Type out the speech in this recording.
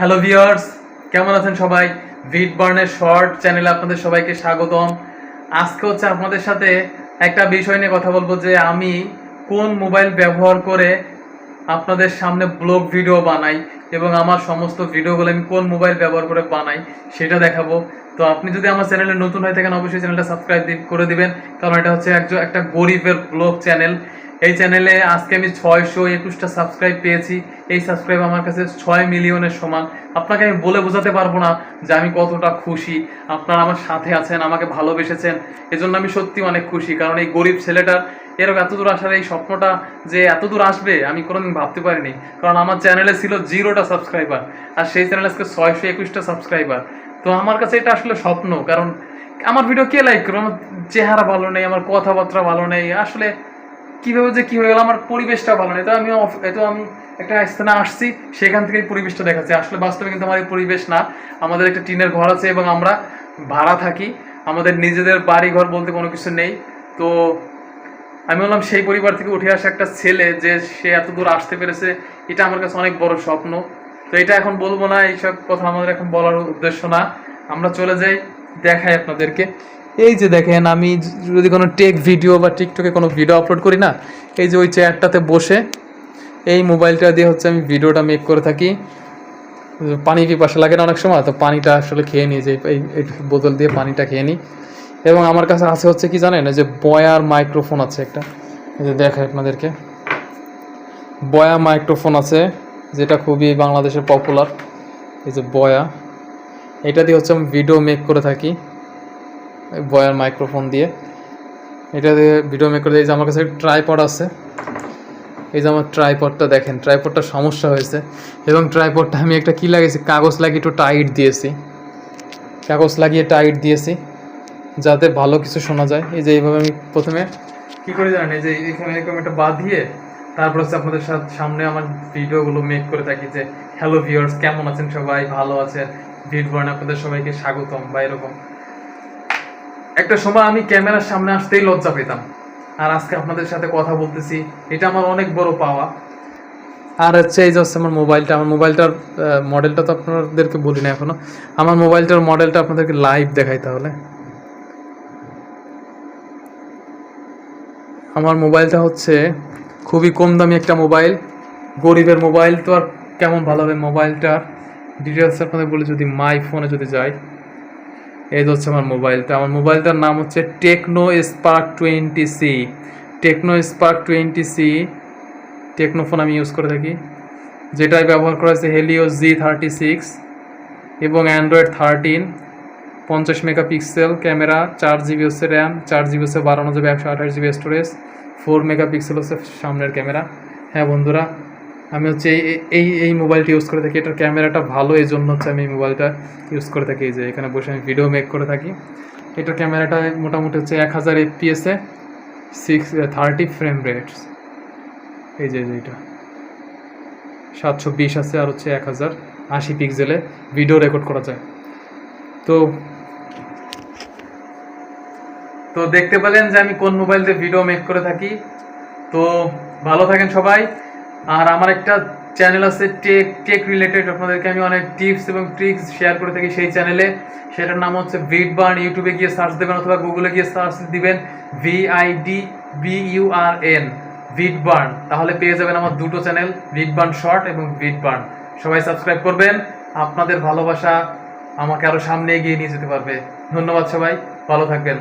Hello viewers কেমন আছেন সবাই? ভিট বার্নের শর্ট চ্যানেলে আপনাদের সবাইকে স্বাগতম। আজকে হচ্ছে আপনাদের সাথে একটা বিষয় নিয়ে কথা বলব যে আমি কোন মোবাইল ব্যবহার করে আপনাদের সামনে ব্লগ ভিডিও বানাই এবং আমার সমস্ত ভিডিওগুলো আমি কোন মোবাইল ব্যবহার করে বানাই সেটা দেখাবো। তো আপনি যদি আমার চ্যানেলে নতুন হয়ে থাকেন, অবশ্যই চ্যানেলটা সাবস্ক্রাইব করে দিবেন। কারণ এটা হচ্ছে একজন একটা গরিবের ব্লগ চ্যানেল এই চ্যানেলে আজকে আমি ছয়শো একুশটা সাবস্ক্রাইব পেয়েছি। এই সাবস্ক্রাইব আমার কাছে ছয় মিলিয়নের সমান। আপনাকে আমি বলে বোঝাতে পারব না যে আমি কতটা খুশি। আপনারা আমার সাথে আছেন, আমাকে ভালোবেসেছেন। এজন্য আমি সত্যি অনেক খুশি। কারণ এই গরিব ছেলেটার এরকম এত দূর আসার এই স্বপ্নটা যে এত দূর আসবে, আমি কোনোদিন ভাবতে পারিনি। কারণ আমার চ্যানেলে ছিল জিরোটা সাবস্ক্রাইবার আর সেই চ্যানেলে আজকে ছয়শো একুশটা সাবস্ক্রাইবার তো আমার কাছে এটা আসলে স্বপ্ন। কারণ আমার ভিডিও কে লাইক করবে? আমার চেহারা ভালো নেই, আমার কথাবার্তা ভালো নেই। আসলে কীভাবে যে কি হয়ে গেল, আমার পরিবেশটা ভালো নেই। তো আমি এতো আমি একটা স্থানে আসছি, সেখান থেকে পরিবেশটা দেখাচ্ছি। আসলে বাস্তবে কিন্তু আমার এই পরিবেশ না। আমাদের একটা টিনের ঘর আছে এবং আমরা ভাড়া থাকি। আমাদের নিজেদের বাড়ি ঘর বলতে কোনো কিছু নেই। তো আমি বললাম, সেই পরিবার থেকে উঠে আসা একটা ছেলে যে সে এত দূর আসতে পেরেছে, এটা আমার কাছে অনেক বড় স্বপ্ন। তো এটা এখন বলব না, এইসব কথা আমাদের এখন বলার উদ্দেশ্য না। আমরা চলে যাই, দেখাই আপনাদেরকে। এই যে দেখেন, আমি যদি কোনো টেক ভিডিও বা টিকটকে কোনো ভিডিও আপলোড করি না, এই যে ওই চেয়ারটাতে বসে এই মোবাইলটা দিয়ে হচ্ছে আমি ভিডিওটা মেক করে থাকি। পানি পিপাসা লাগে না অনেক সময়? তো পানিটা আসলে খেয়ে নিই, যে এই বোতল দিয়ে পানিটা খেয়ে নিই। এবং আমার কাছে আছে হচ্ছে কি জানেন যে বয়ার মাইক্রোফোন আছে একটা। যে দেখায় আপনাদেরকে। বয়া মাইক্রোফোন আছে, যেটা খুবই বাংলাদেশের পপুলার এই যে বয়া। এটা দিয়ে হচ্ছে আমি ভিডিও মেক করে থাকি। বয়ার মাইক্রোফোন দিয়ে। এটা দিয়ে ভিডিও মেক করে এই যে আমার কাছে ট্রাইপড আছে। এই যে আমার ট্রাইপডটা দেখেন ট্রাইপডটা সমস্যা হয়েছে। এবং ট্রাইপডটা আমি একটা কি লাগিয়েছি? কাগজ লাগিয়ে একটু টাইট দিয়েছি। কাগজ লাগিয়ে টাইট দিয়েছি, যাতে ভালো কিছু শোনা যায়। এই যে এইভাবে আমি প্রথমে কি করে জানেন? এই যে এখানে এরকম একটা বাঁধিয়ে তারপর হচ্ছে আপনাদের সামনে আমার ভিডিওগুলো মেক করে থাকি যে হ্যালো ভিউয়ার্স কেমন আছেন সবাই? ভালো আছেন? ভিড আপনাদের সবাইকে স্বাগতম বা এরকম। একটা সময় আমি ক্যামেরার সামনে আসতেই লজ্জা পেতাম। আর আজকে আপনাদের সাথে কথা বলতেছি, এটা আমার অনেক বড় পাওয়া। আর হচ্ছে এই যে হচ্ছে আমার মোবাইলটা, আমার মোবাইলটার মডেলটা তো আপনাদেরকে বলি না এখনও। আমার মোবাইলটার মডেলটা আপনাদেরকে লাইভ দেখাই তাহলে। আমার মোবাইলটা হচ্ছে খুবই কম দামি একটা মোবাইল। গরিবের মোবাইল তো আর কেমন ভালো হবে মোবাইলটার? ডিটেলস আপনাদের বলে যদি মাই ফোনে যদি যাই। এই হচ্ছে আমার মোবাইলটা। আমার মোবাইলটার নাম হচ্ছে Tecno Spark twenty C. Tecno Spark twenty C, Tecno phone আমি ইউজ করে থাকি, যেটাই ব্যবহার করা হয়েছে হেলিও জি থার্টি সিক্স এবং অ্যান্ড্রয়েড থার্টিন পঞ্চাশ মেগাপিক্সেল ক্যামেরা, চার জিবি হচ্ছে র্যাম, চার জিবি হচ্ছে বাড়ানো যাবে একশো আঠাশ জিবি স্টোরেজ ফোর মেগাপিক্সেল হচ্ছে সামনের ক্যামেরা। হ্যাঁ বন্ধুরা আমি হচ্ছে এই এই মোবাইলটা ইউজ করে থাকি। এটার ক্যামেরাটা ভালো এই জন্য হচ্ছে আমি এই মোবাইলটা ইউজ করে থাকি। এই যে এখানে বসে আমি ভিডিও মেক করে থাকি। এটার ক্যামেরাটা মোটামুটি হচ্ছে এক হাজার এফপিএসে সিক্স থার্টি ফ্রেম রেটস এই যে এই যে এটা। সাতশো বিশ আছে আর হচ্ছে এক হাজার আশি পিক্সেলে ভিডিও রেকর্ড করা যায়। তো তো দেখতে পেলেন যে আমি কোন মোবাইল দিয়ে ভিডিও মেক করে থাকি। তো ভালো থাকেন সবাই। আর আমার একটা চ্যানেল আছে টেক টেক রিলেটেড আপনাদেরকে আমি অনেক টিপস এবং ট্রিক্স শেয়ার করে থাকি সেই চ্যানেলে সেটার নাম হচ্ছে ভিড বার্ন ইউটিউবে গিয়ে সার্চ দেবেন অথবা গুগলে গিয়ে সার্চ দিবেন ভিআইডি আর এন ভিড বার্ন তাহলে পেয়ে যাবেন আমার দুটো চ্যানেল ভিড বার্ন শর্ট এবং ভিড বার্ন সবাই সাবস্ক্রাইব করবেন, আপনাদের ভালোবাসা আমাকে আরও সামনে এগিয়ে নিয়ে যেতে পারবে। ধন্যবাদ সবাই, ভালো থাকবেন।